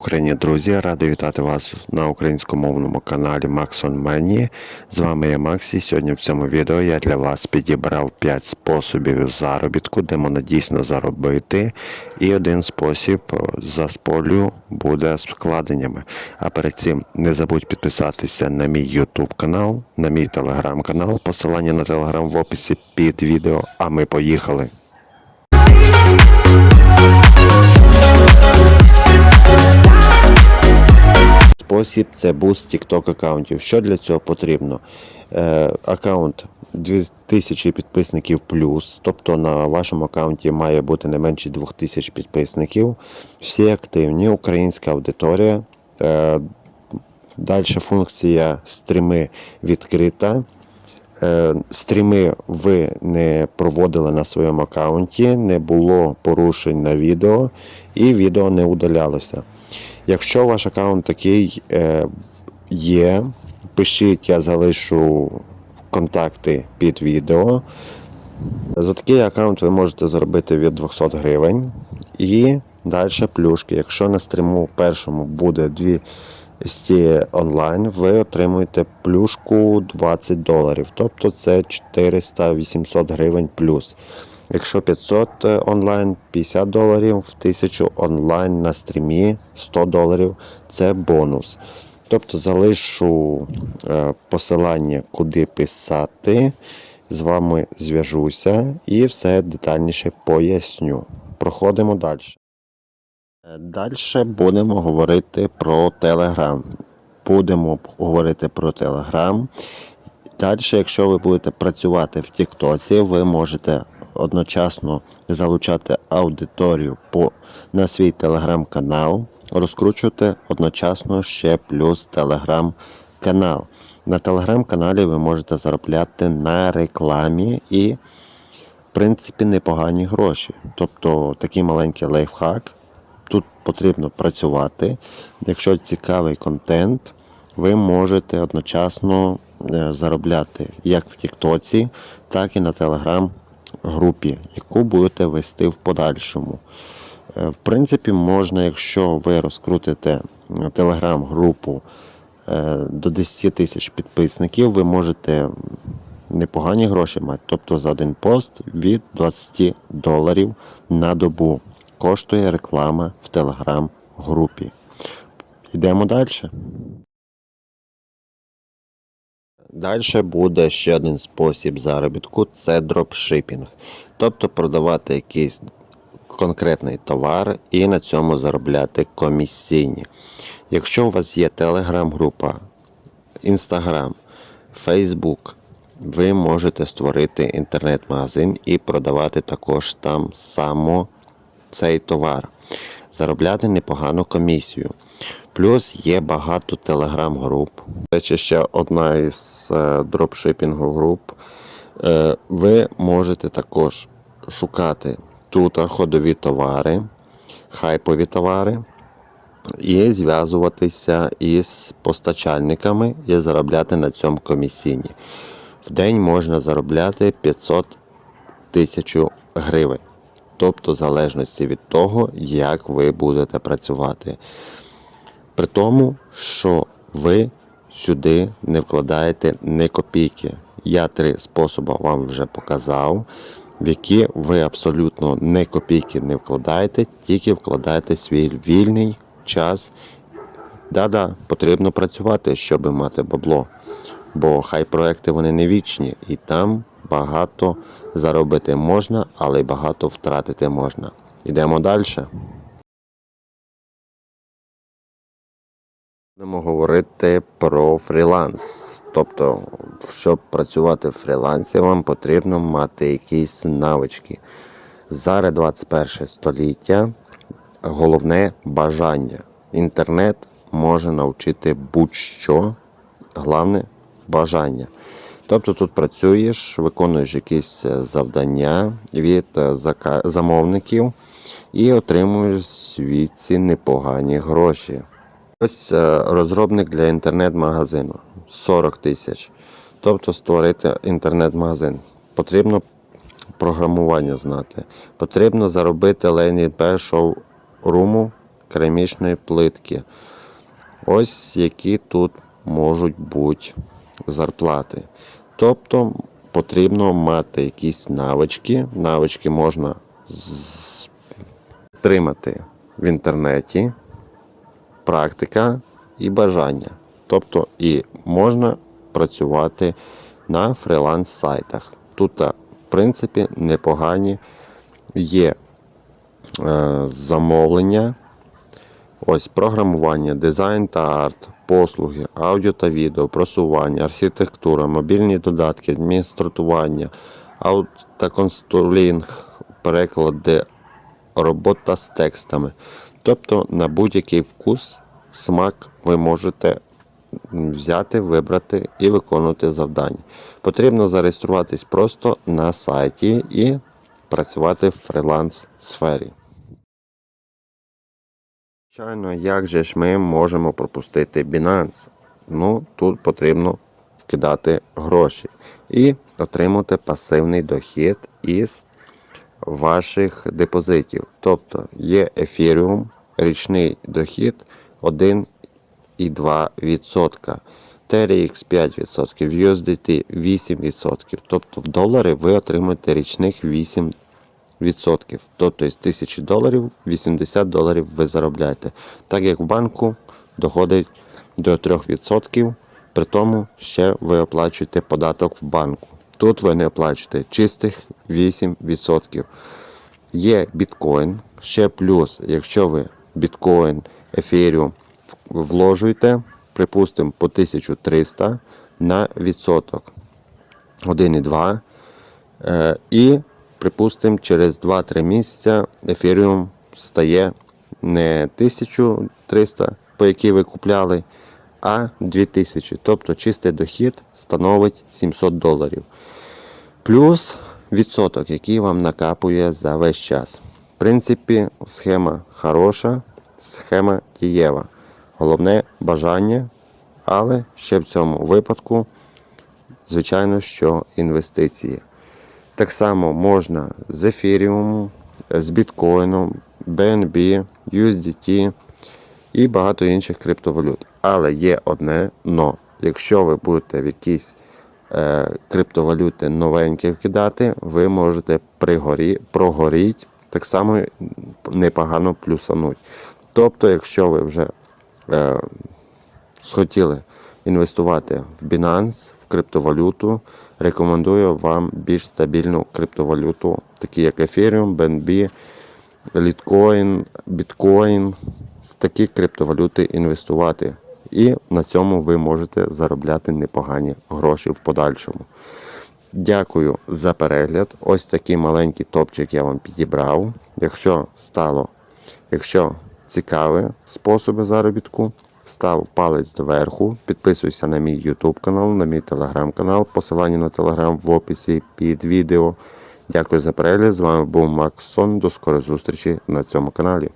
Україні, друзі, радий вітати вас на українськомовному каналі Maxon Many. З вами я Максі. Сьогодні в цьому відео я для вас підібрав 5 способів заробітку, де можна дійсно заробити. І один спосіб за сполю буде з вкладеннями. А перед цим не забудь підписатися на мій YouTube канал, на мій телеграм канал. Посилання на телеграм в описі під відео. А ми поїхали. Спосіб це буст TikTok аккаунтів. Що для цього потрібно? Е, аккаунт 2000 підписників плюс, тобто на вашому аккаунті має бути не менше 2000 підписників. Всі активні, українська аудиторія. Е, Далі функція стріми відкрита. Е, Стріми ви не проводили на своєму аккаунті, не було порушень на відео, і відео не удалялося. Якщо ваш аккаунт такий е, є, пишіть, я залишу контакти під відео. За такий аккаунт ви можете заробити від 200 гривень. І далі плюшки. Якщо на стріму першому буде 200 онлайн, ви отримуєте плюшку 20 доларів. Тобто це 400-800 гривень плюс. Якщо 500 онлайн 50 доларів, в 1000 онлайн на стрімі 100 доларів це бонус. Тобто залишу е, посилання, куди писати, з вами зв'яжуся і все детальніше поясню. Проходимо далі. Далі будемо говорити про Telegram. Будемо говорити про Telegram. Далі, якщо ви будете працювати в Тіктоці, ви можете одночасно залучати аудиторію по, на свій телеграм-канал, розкручувати одночасно ще плюс телеграм-канал. На телеграм-каналі ви можете заробляти на рекламі і, в принципі, непогані гроші. Тобто такий маленький лайфхак. Тут потрібно працювати. Якщо цікавий контент, ви можете одночасно е, заробляти як в Тіктоці, так і на телеграм-групі, яку будете вести в подальшому. Е, В принципі, можна, якщо ви розкрутите е, телеграм-групу е, до 10 тисяч підписників, ви можете непогані гроші мати. Тобто за один пост від 20 доларів на добу коштує реклама в телеграм-групі. Йдемо далі. Далі буде ще один спосіб заробітку це дропшипінг. Тобто продавати якийсь конкретний товар і на цьому заробляти комісійні. Якщо у вас є телеграм-група, інстаграм, фейсбук, ви можете створити інтернет-магазин і продавати також там само цей товар, заробляти непогану комісію. Плюс є багато телеграм-груп. Це ще одна із е, дропшипінгу груп. Е, ви можете також шукати тут ходові товари, хайпові товари і зв'язуватися із постачальниками і заробляти на цьому комісійні. В день можна заробляти 500 тисяч гривень. Тобто, в залежності від того, як ви будете працювати. При тому, що ви сюди не вкладаєте ні копійки. Я три способи вам вже показав, в які ви абсолютно ні копійки не вкладаєте, тільки вкладаєте свій вільний час. Да-да, потрібно працювати, щоб мати бабло. Бо хай проекти вони не вічні, і там багато заробити можна, але й багато втратити можна. Йдемо далі. Будемо говорити про фріланс. Тобто, щоб працювати в фрілансі, вам потрібно мати якісь навички. Зараз 21 століття, головне бажання. Інтернет може навчити будь-що, головне бажання. Тобто тут працюєш, виконуєш якісь завдання від замовників і отримуєш звідси непогані гроші. Ось е, розробник для інтернет-магазину 40 тисяч. Тобто створити інтернет-магазин. Потрібно програмування знати. Потрібно заробити лейні шоу руму керамічної плитки. Ось які тут можуть бути зарплати. Тобто потрібно мати якісь навички. Навички можна отримати в інтернеті, практика і бажання. Тобто і можна працювати на фріланс-сайтах. Тут, в принципі, непогані є е, замовлення. Ось програмування, дизайн та арт, послуги, аудіо та відео, просування, архітектура, мобільні додатки, адміністрування, аут та констулінг, переклади, робота з текстами. Тобто на будь-який вкус, смак ви можете взяти, вибрати і виконувати завдання. Потрібно зареєструватись просто на сайті і працювати в фріланс сфері. Звичайно, як же ж ми можемо пропустити Binance? Ну, тут потрібно вкидати гроші і отримати пасивний дохід із ваших депозитів. Тобто є Ethereum, річний дохід 1,2%, TRX 5%, USDT 8%. Тобто в долари ви отримуєте річних 8%. Тобто з 1000 доларів 80 доларів ви заробляєте. Так як в банку доходить до 3%, при тому ще ви оплачуєте податок в банку. Тут ви не оплачуєте чистих 8%. Є біткоін, ще плюс, якщо ви біткоін, ефіріум вложуєте, припустимо, по 1300 на відсоток 1,2. Е, І, припустимо, через 2-3 місяця ефіріум стає не 1300, по якій ви купляли, а 2000. Тобто чистий дохід становить 700 доларів. Плюс відсоток, який вам накапує за весь час. В принципі, схема хороша, схема дієва. Головне бажання, але ще в цьому випадку, звичайно, що інвестиції. Так само можна з ефіріумом, з біткоїном, BNB, USDT і багато інших криптовалют. Але є одне но. Якщо ви будете в якісь е, криптовалюти новенькі вкидати, ви можете пригорі, прогоріть, так само непогано плюсануть. Тобто, якщо ви вже е, схотіли інвестувати в Binance, в криптовалюту, рекомендую вам більш стабільну криптовалюту, такі як Ethereum, BNB, Litecoin, Bitcoin, в такі криптовалюти інвестувати. І на цьому ви можете заробляти непогані гроші в подальшому. Дякую за перегляд. Ось такий маленький топчик я вам підібрав. Якщо стало, якщо цікаві способи заробітку, став палець доверху, підписуйся на мій YouTube канал, на мій телеграм канал. Посилання на телеграм в описі під відео. Дякую за перегляд. З вами був Максон. До скорої зустрічі на цьому каналі.